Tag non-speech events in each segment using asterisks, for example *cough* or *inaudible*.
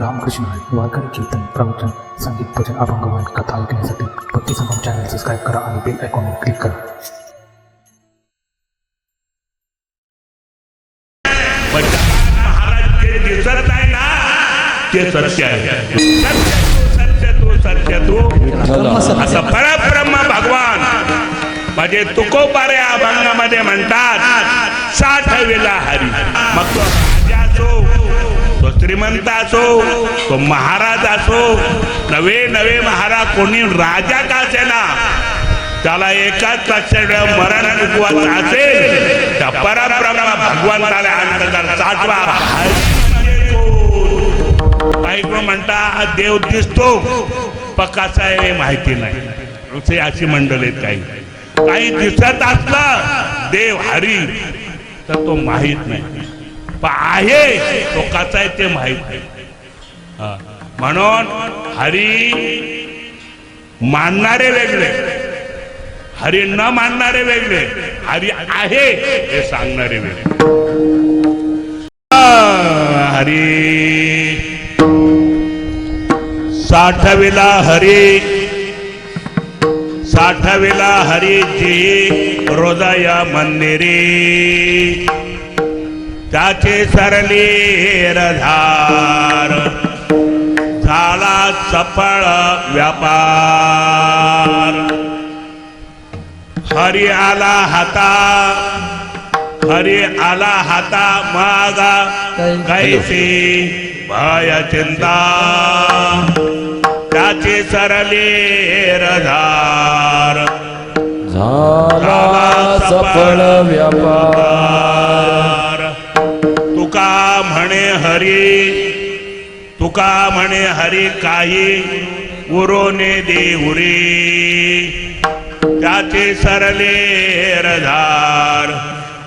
रामकृष्ण आहे वारकरी कीर्तन प्रवचन संगीत भजन अभंगवान कथा ऐकण्यासाठी भक्ती संगम चॅनल सबस्क्राईब करा आणि बेल आयकॉनवर क्लिक करा पण महाराज जे दिसत आहे ना ते सत्य आहे सत्य तू सत्य तू सत्य तू असं परब्रह्म भगवान म्हणजे तुकोबारे अभंगामध्ये म्हणतात साठ वेला हरी। मग तो राजा असो तो श्रीमंत असो तो महाराज असो नवे नवे महाराज कोणी राजा का असेना? त्याला एकाच लक्षात मरण चुकवायचं असेल त्या परब्रह्म भगवंताला अंतर्गत साठवा हरी म्हणजे कोण? म्हणता देव दिसतो पकाचा आहे हे माहिती नाही. असे अशी मंडळ आहेत काही. काही दिसत असलं देव हरी तर तो माहीत नाही. आहे. तो कसा आहे ते माहीत नाही. हा. म्हणून हरी मानणारे वेगळे. हरी न मानणारे वेगळे. हरी आहे हे सांगणारे वेगळे. हरी. साठविला हरी. साठविला हरीची हृदय मंदिरी. त्याचे सरली रधार झाला सफळ व्यापार. हरी आला हाता हरी आला हाता मागा कैसी भय चिंता. त्याची सरली रधार झाला सफळ व्यापार. हरी तुका म्हणे हरी काही उरोने देहुरी त्याचे सरले रधार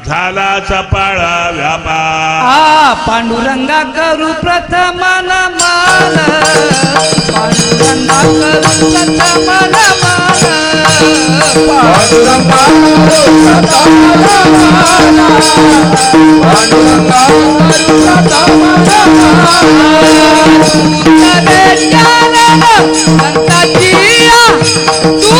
झाला चपाळा व्यापार. आ पांडुरंगा करू प्रथम नमन पांडुरंगा करू प्रथम संताचिया तू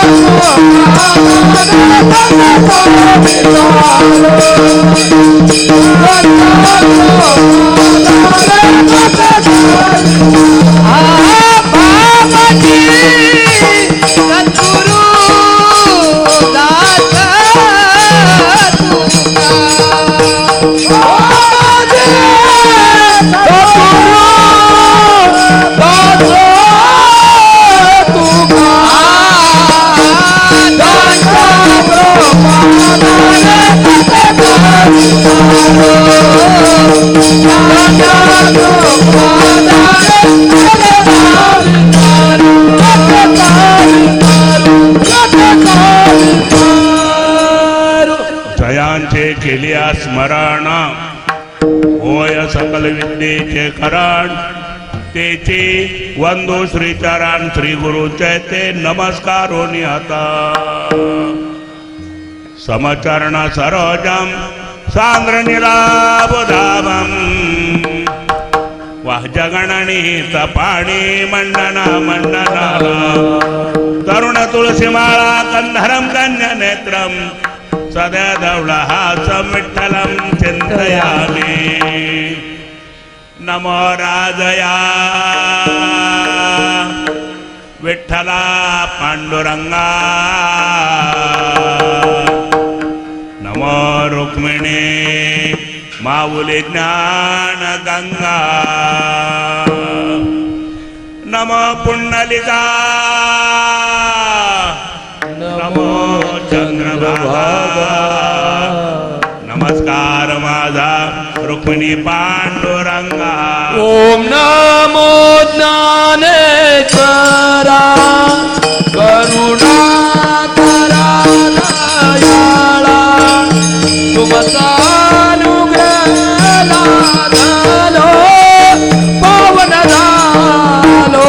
तू तरे तेचे वंदो श्रीचरण श्री गुरुचे ते नमस्कारो निहता. समचरण सरोजम सांद्र निलाबुधामम वाह जगणनीत पाणी मंडना मंडना. तरुण तुळशीमाळा कंधरम कन्या नेत्रम. सद्या हास विठ्ठलम चिंतयामी. नमो राजया। विठ्ठला पांडुरंगा। नमो रुक्मिणी माऊली ज्ञान गंगा। नम पुंडलिका नमो चंद्रभागा। नमस्कार माझा। रुक्मिणी पांडुरंगा। ओम नमो ज्ञानेश्वरा। करुणाकरा दयाळा तुमचानुग्रहाला झालो पावन झालो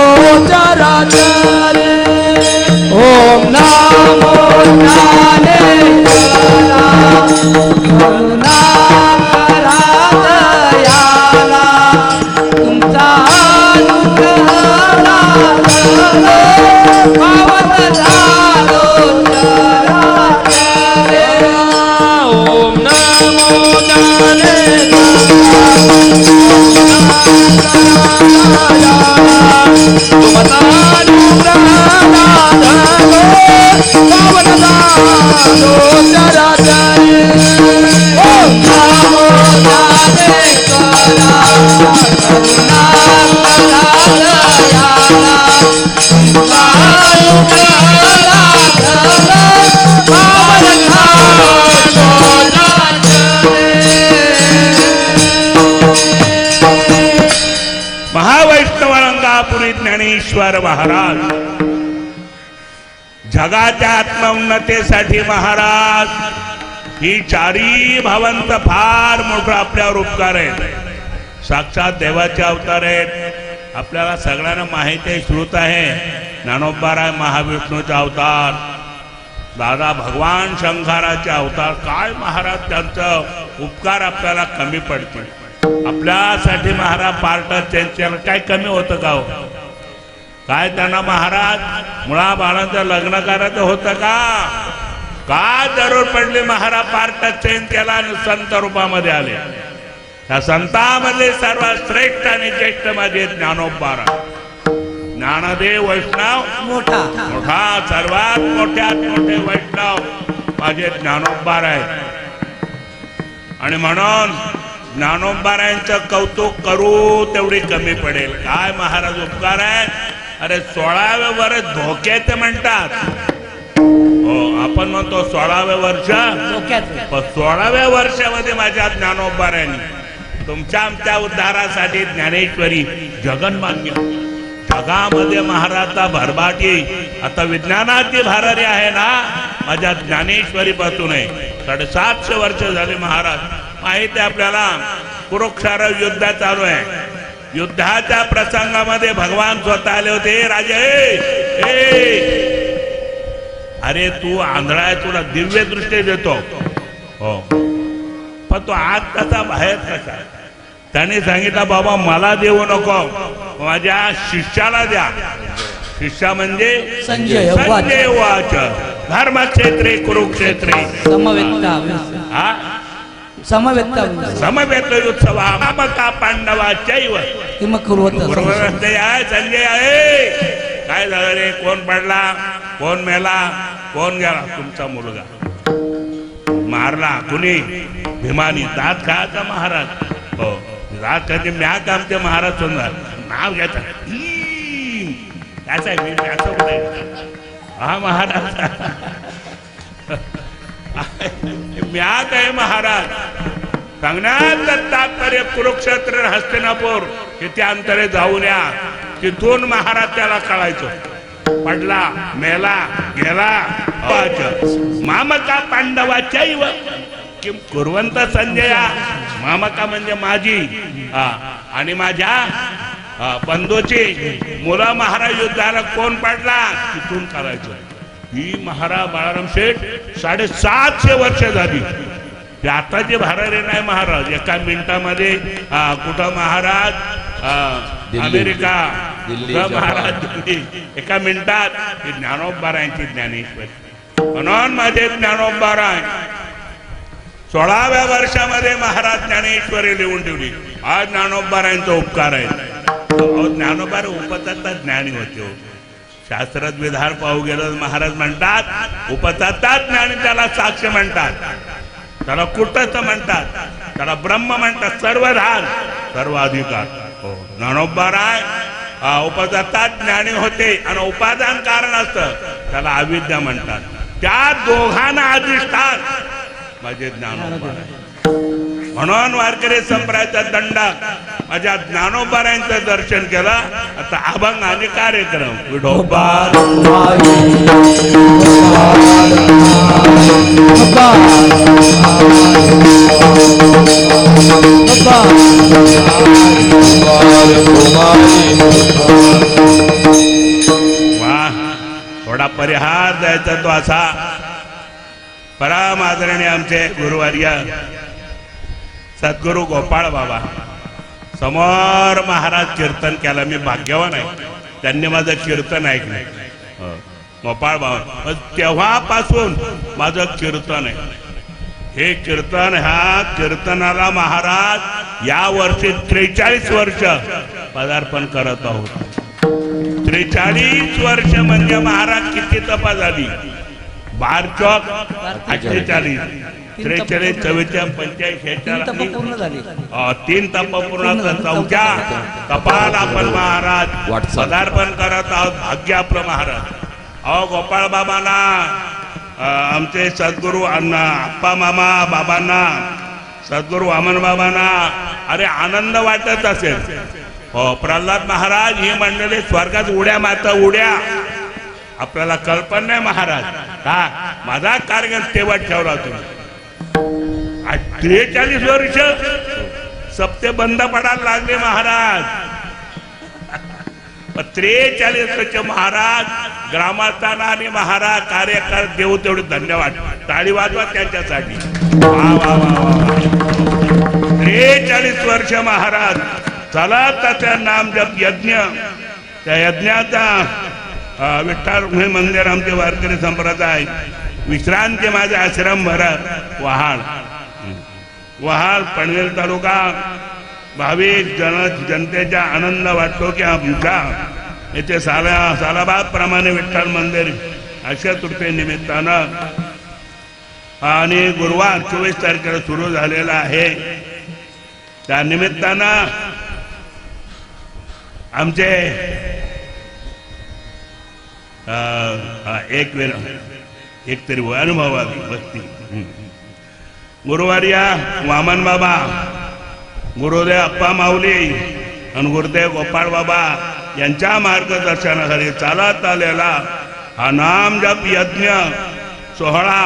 ओम नमो ज्ञानेश्वरा। पावन झालो चराचरे. ओम ज्ञानेश्वर महाराज. जगाच्या आत्मउन्नतेसाठी महाराज ही चारी भावंत फार मोठं आपल्यावर उपकार आहेत. साक्षात देवाचे अवतार आहेत. आपल्याला सगळ्यांना माहिती आहे श्रुत आहे ज्ञानोबाराय महाविष्णूचा अवतार. दादा भगवान शंकराचे अवतार काय महाराज त्यांचं उपकार आपल्याला कमी पडतील. आपल्यासाठी महाराज पार्ट चेंज काय कमी होतं का हो? काय त्यांना महाराज? मुळा बाळांचं लग्न करायचं होतं का? का जरूर पडली महाराज? पार्ट चेंज केला आणि संत रूपामध्ये आले. त्या संतांमध्ये सर्वात श्रेष्ठ आणि ज्येष्ठ माझे ज्ञानोबारा ज्ञानदेव वैष्णव. मोठा. मोठा सर्वात मोठ्यात मोठे वैष्णव माझे ज्ञानोबार आहेत. आणि म्हणून ज्ञानोबारायांचं कौतुक करू तेवढी कमी पडेल. काय महाराज उपकार आहे अरे सोळाव्या वर्ष धोक्याचे म्हणतात. हो आपण म्हणतो सोळाव्या वर्ष. पण सोळाव्या वर्षामध्ये माझ्या ज्ञानोबारायांनी तुमच्या आमच्या उद्धारासाठी ज्ञानेश्वरी जगन्मान्य जगामध्ये महाराजचा भरभाटी आता विज्ञानाची भाररी आहे ना? माझ्या ज्ञानेश्वरी पासून आहे साडेसातशे वर्ष झाले महाराज. माहिती आहे आपल्याला? कुरुक्षार युद्ध चालू आहे. युद्धाच्या प्रसंगामध्ये भगवान स्वतः आले होते "ए राजे अरे तू आंधळा आहे तुला दिव्य दृष्टी देतो. हो. पण तो आत कसा बाहेर कसा? त्याने सांगितलं बाबा मला देऊ नको. माझ्या शिष्याला द्या. शिष्या म्हणजे संजय वाच. संजय वाच. धर्मक्षेत्रे कुरुक्षेत्रे. हा? किम कुर्वत बरोबर असते आहे संजय आहे काय झालं रे? कोण पडला? कोण मेला? कोण गेला? तुमचा मुलगा. मारला कुणी? भीमानी. दात खायचा महाराज. हो. दात खायचे म्या आमचे महाराज सुंदर. नाव घ्यायचं. त्याचं त्याचं हा महाराज. *laughs* म्यात आहे महाराज. सांगण्यात तात्पर्य कुरुक्षेत्र आणि हस्तिनापूर किती अंतरे जाऊन या. तिथून महाराज त्याला कळायचो. पडला मेला गेला. मामका पांडवाच्या किम कुरवंत संजया. मामका म्हणजे माझी. हा. आणि माझ्या हा, बंधूची. मुला महाराज युद्धाला कोण पडला? तिथून करायचो ही महाराज बाळाराम शेठ साडेसातशे वर्ष झाली. ते आता जे भाररे नाही महाराज एका मिनिटामध्ये. हा, कुठं महाराज. अमेरिका. महाराज? एका मिनिटात. हे ज्ञानोबारायांची ज्ञानेश्वरी. म्हणून माझे ज्ञानोबाराय सोळाव्या वर्षामध्ये महाराज ज्ञानेश्वरी लिहून ठेवली. हा ज्ञानोबारायांचा उपकार आहे. ज्ञानोबार उपतत्ता ज्ञानी होते हो. शास्त्रात विधान पाहू गेलं महाराज म्हणतात उपतत्ता ज्ञानी त्याला साक्ष म्हणतात. त्याला कुटच म्हणतात. त्याला ब्रह्म म्हणतात. सर्वधार. सर्व अधिकार हो. ज्ञानोबा राय हा, ज्ञानी होते. आणि उपादान कारण असतं. त्याला अविद्या म्हणतात. त्या दोघांना अधिष्ठान. म्हणजे माझे ज्ञानोबा राय म्हणून वारकरी संप्रदायाचा दंडा. माझ्या ज्ञानोबाऱ्यांचं दर्शन केलं. आता अभंग आणि कार्यक्रम. वा. थोडा परिहार द्यायचा तो असा. परम आदरणीय आमचे गुरुवर्य. सद्गुरु गोपाळ बाबा. समोर महाराज कीर्तन केला. मी भाग्यवान आहे. त्यांनी माझं कीर्तन ऐकलं. हो. गोपाळ बाबा. मग तेव्हापासून माझं कीर्तन आहे. हे कीर्तन ह्या कीर्तनाला महाराज या वर्षी त्रेचाळीस वर्ष पदार्पण करत आहोत. त्रेचाळीस वर्ष म्हणजे महाराज किती तपा झाली? बार चौक अठ्ठेचाळीस. त्रेचाळीस चव्वेचाळीस पंच्याऐंशी तीन तप शेहेचाळीस पूर्ण झाली. तीन तप पूर्ण चौथ्या. तपाल आपण महाराज. पदार्पण करत आहोत भाग्य आपलं महाराज. अहो गोपाळ बाबांना आमचे सद्गुरू अण्णा आप्पा मामा बाबांना सद्गुरू वामन बाबांना अरे आनंद वाटत असेल. हो प्रल्हाद महाराज ही मंडळी स्वर्गात उड्या मारत उड्या. आपल्याला कल्पना नाही महाराज. का माझा कार्यक्रम तेव्हा ठेवला तुम्ही. त्रेचाळीस वर्ष सप्ते बंद पडायला लागले महाराज. *laughs* त्रेचाळीस वर्ष महाराज ग्रामस्थान आणि महाराज कार्यकार देऊ तेवढे धन्यवाद. टाळी वाजवा त्यांच्यासाठी. त्रेचाळीस वर्ष महाराज चला त्याच्या नाम जप यज्ञ. त्या यज्ञाचा विठ्ठल मंदिर आमचे वारकरी संप्रदाय विश्रांती माझे आश्रम भरा वाहन वहाल पनवेल तालुका. भाविक जन जनतेचा आनंद वाटतो की आमच्या येथे साला सालाबाद प्रमाणे विठ्ठल मंदिर अशा तृतीय निमित्तानं आणि गुरुवार चोवीस तारखेला सुरू झालेला आहे. त्या निमित्तानं आमचे एक वेळ एक तरी अनुभवावी भक्ती हं. गुरुवार्या वामन बाबा गुरुदेव अप्पा माऊली आणि गुरुदेव गोपाळ बाबा यांच्या मार्गदर्शनाखाली चालत आलेला हा नाम जप यज्ञ सोहळा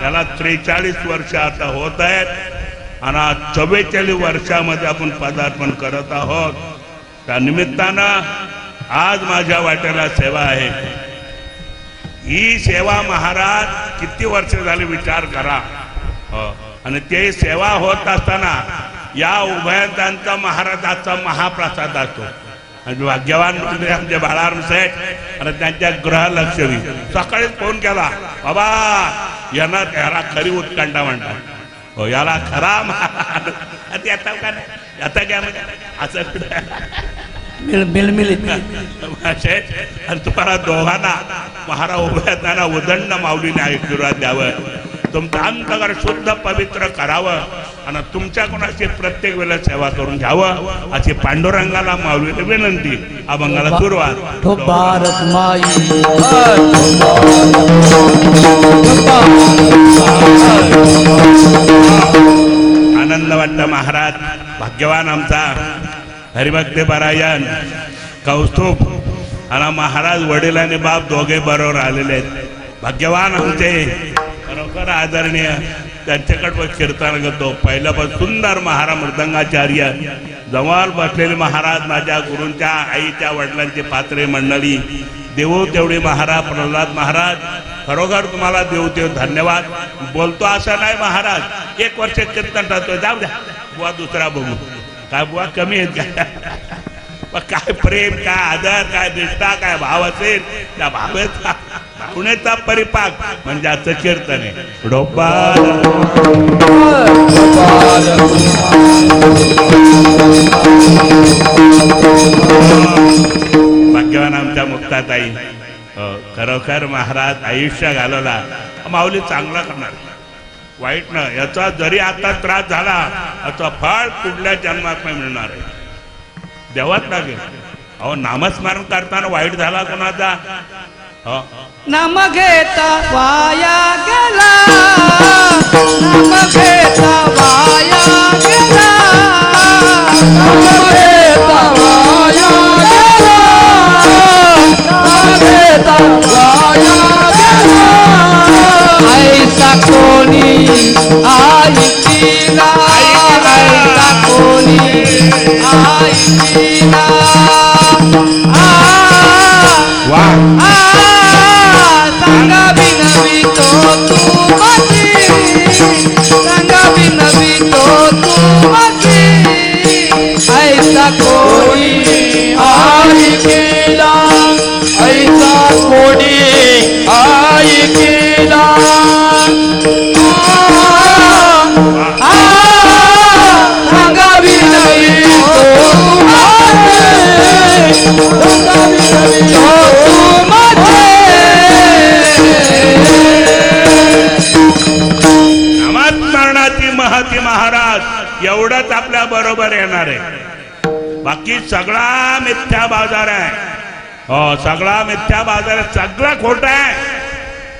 त्याला त्रेचाळीस वर्ष आता होत आहेत आणि चव्वेचाळीस वर्षामध्ये आपण पदार्पण करत आहोत त्या निमित्तानं आज माझ्या वाट्याला सेवा आहे ही सेवा महाराज किती वर्ष झाली विचार करा हो. आणि ते सेवा होत असताना या उभयतांचा महाराजाचा महाप्रसाद असतो. आणि भाग्यवान म्हणजे आमचे बाळाराम सेठ आणि त्यांच्या गृहलक्ष्मी. सकाळीच फोन केला बाबा यांना त्याला खरी उत्कंठा म्हणतात. हो याला खरा महाराज आता का नाही आता घ्या म्हणजे असं आणि तुम्हाला दोघांना महारा उभ्या त्यांना उदंड माऊलीने आशीर्वाद द्यावं. तुमचं अंतकर शुद्ध पवित्र करावं आणि तुमच्या कोणाची प्रत्येक वेळेला सेवा करून घ्यावं अशी पांडुरंगाला माऊलीने विनंती. अभंगाला सुरुवात. तो भारत माई आनंद वाटतं महाराज. भाग्यवान आमचा हरिभक्ती पारायण. कौस्तुभ. आणि महाराज वडील आणि बाप दोघे बरोबर आलेले आहेत. भाग्यवान आमचे. खरोखर आदरणीय त्यांच्याकडं पण कीर्तन करतो. पहिल्यापासून सुंदर महाराज मृदंगाचार्य जवळ बसलेले महाराज माझ्या गुरूंच्या आईच्या वडिलांची पात्रे मंडळी देवो तेवढे महाराज प्रल्हाद महाराज खरोखर तुम्हाला देऊ देव धन्यवाद. बोलतो असं नाही महाराज एक वर्ष कीर्तन राहतो जाऊ द्या. बुवा दुसरा बघू. काय बुवा कमी आहेत का? काय प्रेम काय आदर काय निष्ठा काय भाव असेल त्या भावेचा भावनेचा परिपाक म्हणजे आजचं कीर्तन आहे. डोपाल. भाग्यवान आमच्या मुक्ताताई हो, खरोखर महाराज आयुष्य घालवला. माऊली चांगला करणार. वाईट न याचा जरी आता त्रास झाला याचा फळ पुढल्या जन्मात नाही मिळणार आहे. द्यावाच लागेल अहो नामस्मरण करताना वाईट झाला कोणाचा? हो. नाम घेता वाया गेला. नाम घेता वाया गेला. नाम घेता वाया गेला. नाम घेता वाया गेला. ऐसा कोणी आ ऐकिला महती महाराज एवढंच आपल्या बरोबर येणार आहे. बाकी सगळा मिथ्या बाजार आहे. हो सगळा मिथ्या बाजार आहे. सगळा खोट आहे.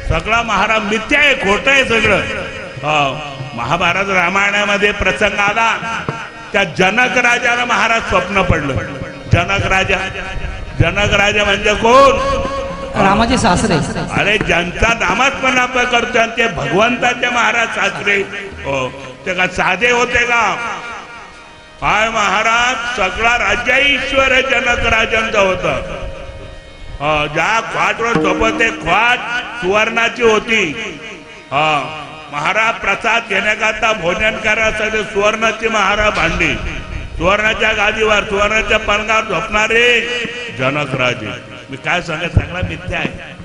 सगळा महाराज मिथ्या आहे खोट आहे सगळं. हो महाभारत रामायणामध्ये प्रसंग आला. त्या जनक राजाला महाराज स्वप्न पडलं. जनक राजा जनक राजा म्हणजे कोण? रामाचे सासरे. अरे ज्यांचा नामस्मरण आपण करतो ते भगवंताचे महाराज सासरे. हो. ते का साधे होते का? हाय महाराज सगळा राज्य ईश्वर जनक राजांचा होता. हो, ज्या ख्वाटवर सोबत एक ख्वाट सुवर्णाची होती. हा महाराज प्रसाद घेण्याकरता भोजन करायसाठी सुवर्णाची महाराज भांडी. सुवर्णाच्या गादीवर सुवर्णाच्या पलंगावर झोपणारे जनक राजे. मी काय सांगत सगळा मिथ्या आहे.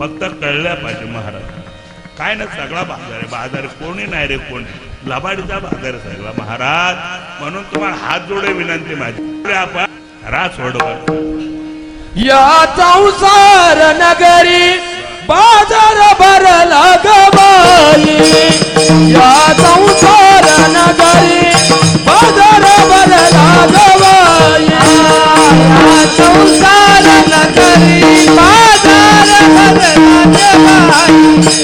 फक्त कळल्या पाहिजे महाराज. काय ना सगळा बाजार आहे. बाजार कोणी नाही रे कोणी. लबाडीचा बाजार सगळा. महाराज म्हणून तुम्हाला हात जोडे विनंती माझी. आपण रास सोडवा. या संसार नगरी बाजार भरला गबाई या संसार नगरी बाजार भरला या संसार नगरी बाजार भरला संसार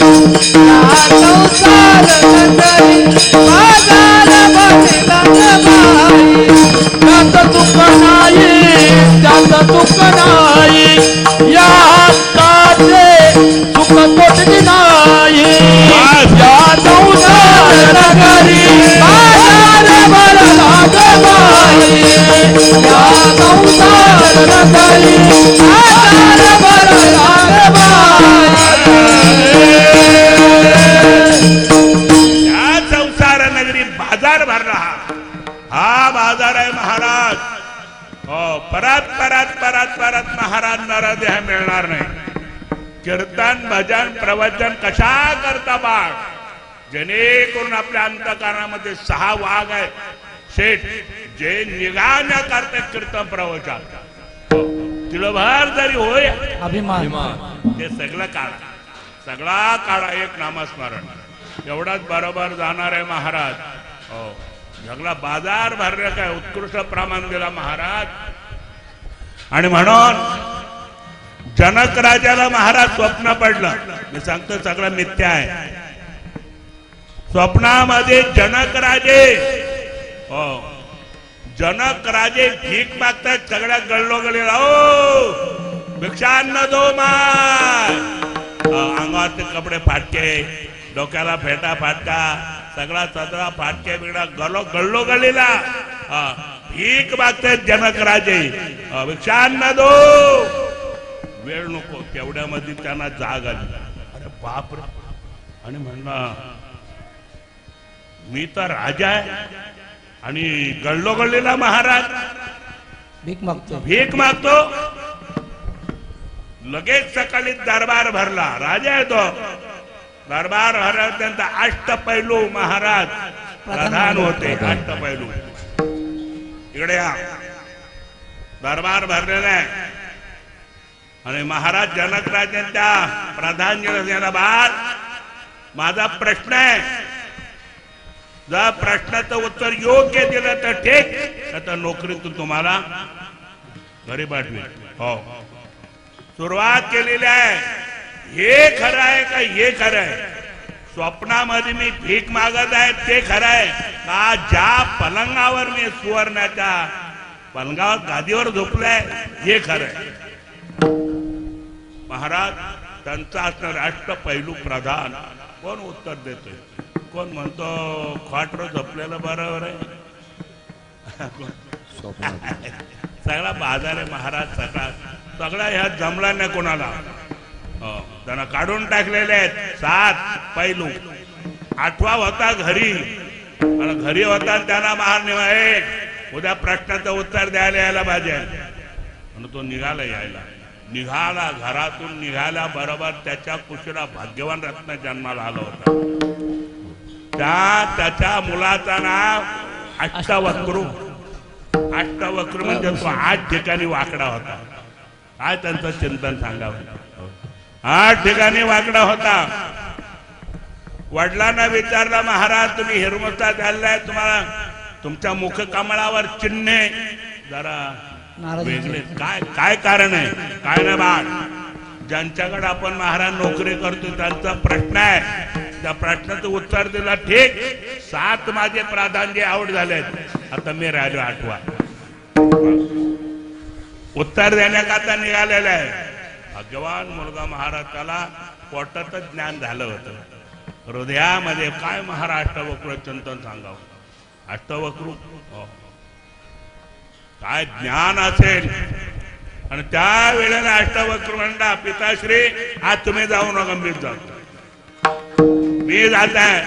भजन प्रवचन कशा करता बाळ? जेणेकरून आपल्या अंतकारामध्ये सहा वाघ आहेत शेठ जे निघाण्या करते कीर्तन प्रवचन. तिळभर जरी होय अभिमान. ते सगळं काढा. सगळा काढा एक नामस्मरण. एवढाच बरोबर जाणार आहे महाराज. हो. सगळा बाजार भरला काय उत्कृष्ट प्रमाण दिला महाराज. आणि म्हणून जनक राजाला महाराज स्वप्न पडलं. मी सांगतो सगळं मिथ्या आहे. स्वप्नामध्ये जनक राजे. हो. जनक राजे भीक मागतात सगळ्या गल्लोगली हो भिक्षान्न दो माय. अंगावरचे कपडे फाटके डोक्याला फेटा फाटका सगळा सगळा फाटके बिगडा गलो गळलो गळीला हा, भीक मागतात जनक राजे. हा, भिक्षान्न दो. वेळ नको तेवढ्यामध्ये त्यांना जाग आली. अरे बाप रे. आणि म्हणलं मी तर राजा आहे आणि गल्लो गल्लीला महाराज. भीक मागतो. भीक मागतो. लगेच सकाळी दरबार भरला. राजा आहे तो. दरबार भरला त्यांचा अष्टपैलू महाराज प्रधान होते. अष्टपैलू इकडे या. दरबार भरलेला आहे. आणि महाराज जनक राजांच्या प्रधान बाळ. माझा प्रश्न आहे. जर प्रश्नाचं उत्तर योग्य दिलं तर ठीक तर नोकरीतून तुम्हाला घरी पाठवेल हो. सुरुवात केलेली आहे. हे खरं आहे का हे खरं आहे? स्वप्नामध्ये मी भीक मागत आहे ते खरं आहे. का ज्या पलंगावर मी सुवर्णाच्या पलंगावर गादीवर झोपलाय हे खरं आहे. महाराज त्यांचा असणार राष्ट्र पैलू प्रधान. कोण उत्तर देतोय? कोण म्हणतो खाटर झोपलेलं बरोबर आहे? *laughs* सगळा बाजार आहे महाराज सगळा. सगळा ह्या जमला नाही कोणाला? हो, त्यांना काढून टाकलेले आहेत सात पैलू. आठवा होता घरी. आणि घरी होता त्यांना महार निवा "ए, उद्या प्रश्नाचं उत्तर द्यायला यायला पाहिजे. म्हणून तो निघाला यायला. निघाला घरातून निघाल्या बरोबर त्याच्या कुशीला भाग्यवान रत्न जन्माला आला होता. त्या त्याच्या मुलाचं नाव अष्टावक्रू. अष्टवक्र म्हणजे तो आठ ठिकाणी वाकडा होता. काय त्यांचं चिंतन सांगावं आठ ठिकाणी वाकडा होता. वडिलांना विचारला महाराज तुम्ही हिरमता चाललाय तुम्हाला तुमच्या मुख कमळावर चिन्ह. जरा वेगळे. काय काय कारण आहे? काय रे बाळ? ज्यांच्याकडे आपण महाराज नोकरी करतो त्यांचा प्रश्न आहे. त्या प्रश्नाचं उत्तर दिला ठीक. सात माझे प्राधान्य आवड झालेत. आता मी राहिलो आठवा. उत्तर देण्याकरता निघालेलं आहे. भगवान मुलगा महाराज त्याला पोटातच ज्ञान झालं होतं. हृदयामध्ये काय महाराष्ट्र वक्र चिंतन सांगावं? अष्टवक्रू? हो. काय ज्ञान असेल? आणि त्या वेळेला अष्टवक्र म्हणला पिताश्री आज तुम्ही जाऊ नका मी जातो. मी जात आहे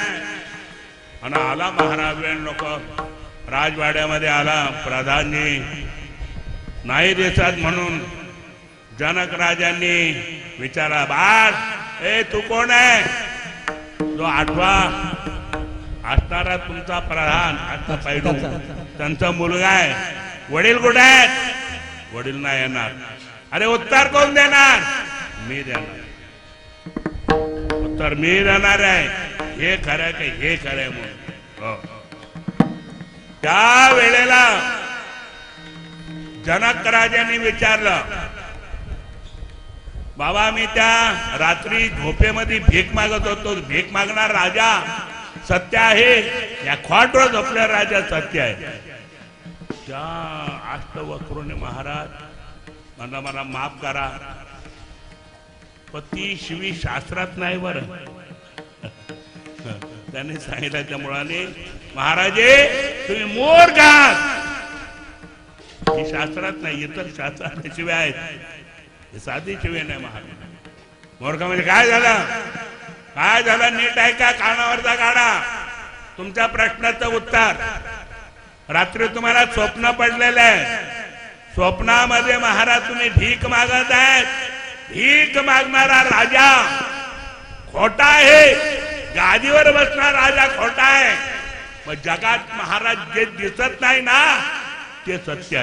आणि आला महाराज वेळ नको. राजवाड्यामध्ये आला प्रधानजी. नाही देतात म्हणून जनक राजांनी विचारा बाळ ए तू कोण आहे? जो आठवा. असणारा तुमचा प्रधान आता पैलू. त्यांचा मुलगा आहे. वडील कुठे आहेत? वडील नाही येणार. अरे उत्तर कोण देणार? मी देणार. उत्तर मी देणार आहे. हे खरं का हे खरं म्हणून. हो. त्या वेळेला जनक राजांनी विचारलं बाबा मी त्या रात्री झोपेमध्ये भीक मागत होतो. भीक मागणार राजा सत्य आहे? या खोटवर झोपल्या राजा सत्य आहे. त्या अष्टवक्रोने महाराज मला मला माफ करा. पती शिवी शास्त्रात नाही बर. *laughs* त्यांनी सांगितलं त्या मुळाने महाराजे तुम्ही मोर घात. ही शास्त्रात नाही इतर शास्त्रात शिव्या आहेत. साधी शिव्या नाही महाराज. मोरखा म्हणजे काय झालं? काय झालं? नीट आहे का कानावरचा काढा. तुमच्या प्रश्नाचं उत्तर. रात्री तुम्हाला स्वप्न पडलेलं आहे. स्वप्नामध्ये महाराज तुम्ही भीक मागत आहेत. भीक मागणारा राजा खोटा आहे. गादीवर बसणारा राजा खोटा आहे. मग जगात महाराज जे दिसत नाही ना ते सत्य आहे.